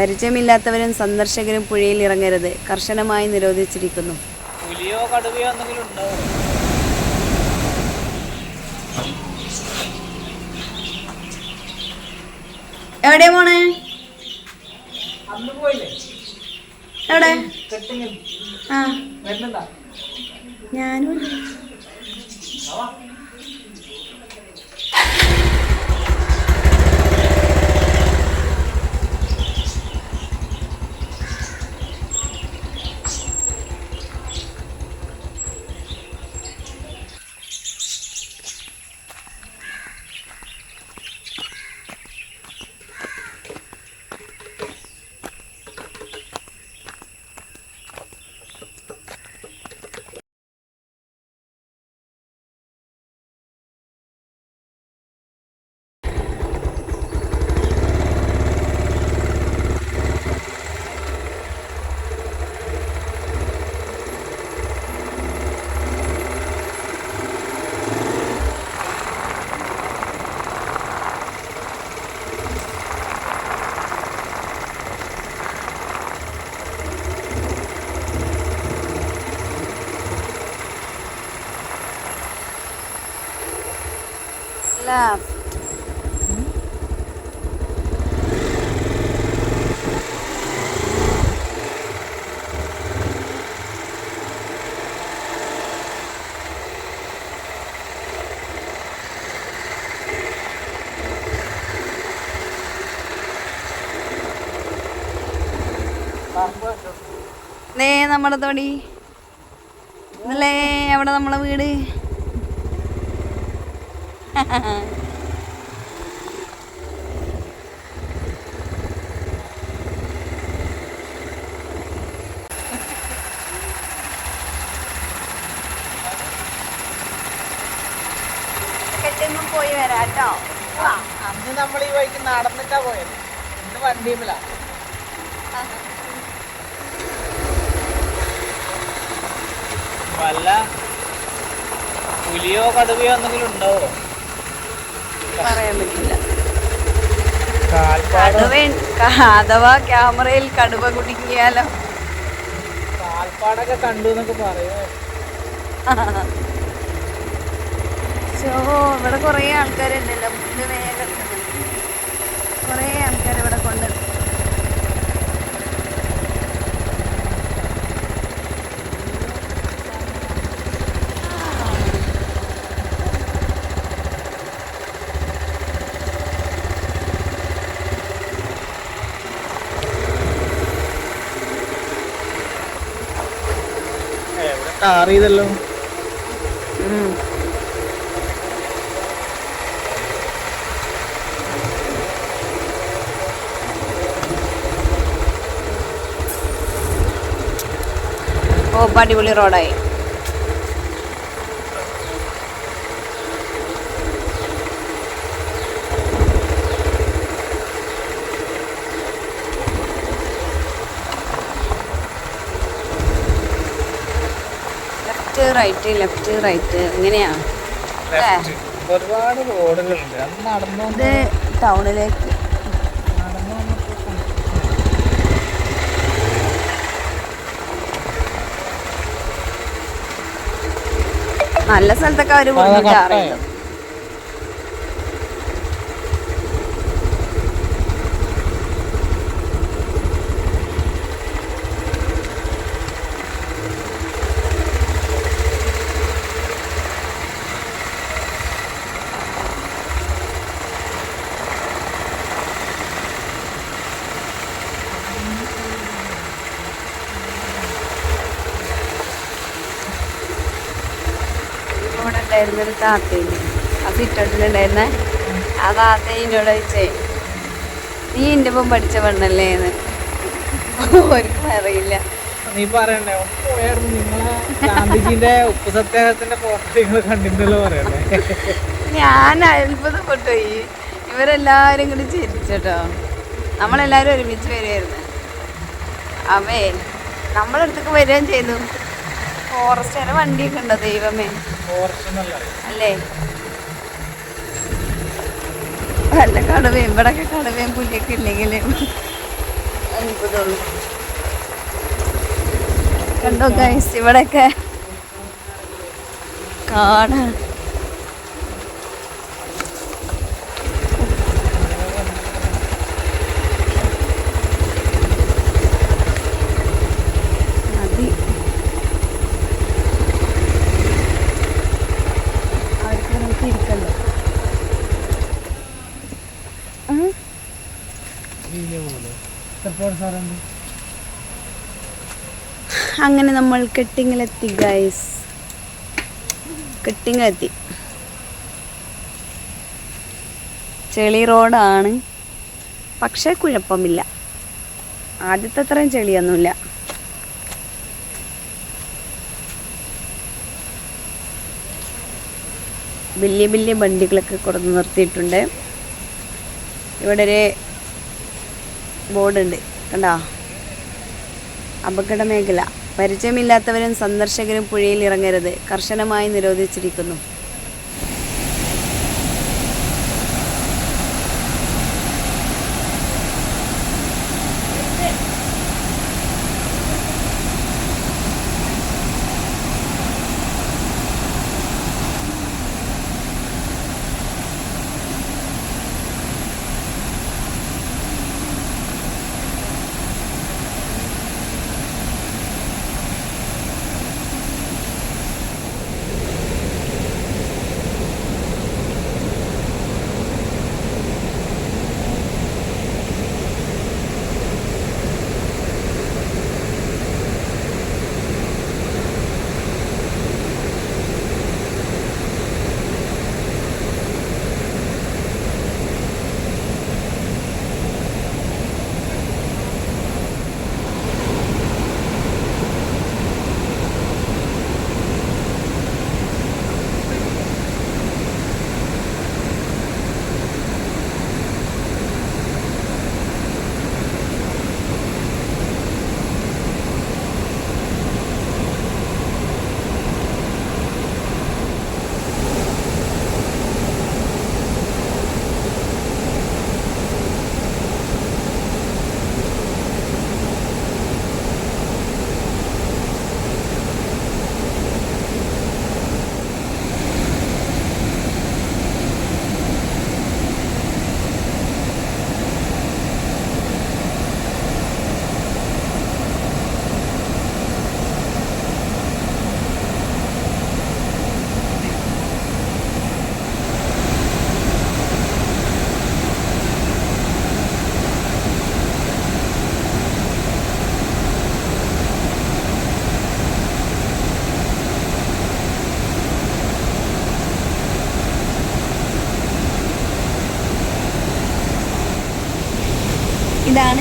പരിചയമില്ലാത്തവരും സന്ദർശകരും പുഴയിൽ ഇറങ്ങരുത്. കർശനമായി നിരോധിച്ചിരിക്കുന്നു. പുലിയോ കടുവയോ എന്തെങ്കിലും ഉണ്ടോ? എവിടെയാ പോണേ അന്ന് പോയില്ലേ എവിടെ ആ. ഞാനും ദേ നമ്മുടെ തൊടി. ഇന്നല്ലേ അവിടെ നമ്മളെ വീട്? കെട്ടുമ്പോ പോയി വരാട്ടോ അന്ന് നമ്മൾ ഈ വഴിക്ക് നടന്നിട്ടാ പോയത്. ഇന്ന് വണ്ടിയുമില്ല. വല്ല പുലിയോ കടുവയോ എന്തെങ്കിലും ഉണ്ടോ? പറയാൻ പറ്റില്ല. കടുവ അഥവാ ക്യാമറയിൽ കടുവ കുടുങ്ങിയാലോ? ഇവിടെ കൊറേ ആൾക്കാരുണ്ടല്ലോ. വേഗം കുറേ ആൾക്കാർ ഇവിടെ കൊണ്ട് എവിടെ ടാർ ചെയ്തല്ലോ ഓ അടിപൊളി റോഡായി. റൈറ്റ് ലെഫ്റ്റ് റൈറ്റ് എങ്ങനെയാ ഒരുപാട് റോഡുകളുണ്ട്. ഇത് ടൗണിലേക്ക്. നല്ല സ്ഥലത്തൊക്കെ അവർ അതാ വിടുന്നുണ്ട് കട്ടായോ? ഒരു താത്തയില്ലേ ആ സിറ്റൗട്ടിലുണ്ടായിരുന്നെ ആ താത്ത എന്നോട് ചോദിച്ചേ നീ എന്റെ ഒപ്പം പഠിച്ച പെണ്ണല്ലേ എന്ന്. ഒരിക്കലും അറിയില്ല. നീ പറയണ്ടേ ഗാന്ധിജിന്റെ ഉപ്പ് സത്യാഗ്രഹത്തിന്റെ നിങ്ങൾ പറയണ്ടേ? ഞാൻ അത്ഭുതപ്പെട്ടു പോയി. ഇവരെല്ലാവരും കൂടി ചിരിച്ചോട്ടോ. നമ്മളെല്ലാവരും ഒരുമിച്ച് വരുമായിരുന്നു അവേ നമ്മളടുത്തേക്ക് വരികയും ചെയ്തു. ഫോറസ്റ്റുകാരെ വണ്ടിയൊക്കെ ഉണ്ടോ ദൈവമേ? അല്ലേ? നല്ല കടുവയും ഇവിടൊക്കെ കടുവയും പുലിയൊക്കെ ഇല്ലെങ്കിൽ കണ്ടോ ഗൈസ് ഇവിടെയൊക്കെ കാണാൻ അങ്ങനെ നമ്മൾ കെട്ടിങ്ങിലെത്തി ഗൈസ് കെട്ടിങ്ങിലെത്തി. ചെളി റോഡാണ്. പക്ഷേ കുഴപ്പമില്ല. ആദ്യത്തെ അത്രയും ചെളിയൊന്നുമില്ല. വലിയ വലിയ വണ്ടികളൊക്കെ കൊടുത്ത് നിർത്തിയിട്ടുണ്ട്. ഇവിടെ ഒരു ബോർഡുണ്ട്. കണ്ടോ? അപകട മേഖല പരിചയമില്ലാത്തവരും സന്ദർശകരും പുഴയിൽ ഇറങ്ങരുത്. കർശനമായി നിരോധിച്ചിരിക്കുന്നു.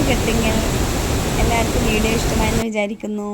കെട്ടിങ്ങൽ എല്ലാവർക്കും വീഡിയോ ഇഷ്ടമായെന്ന് വിചാരിക്കുന്നു.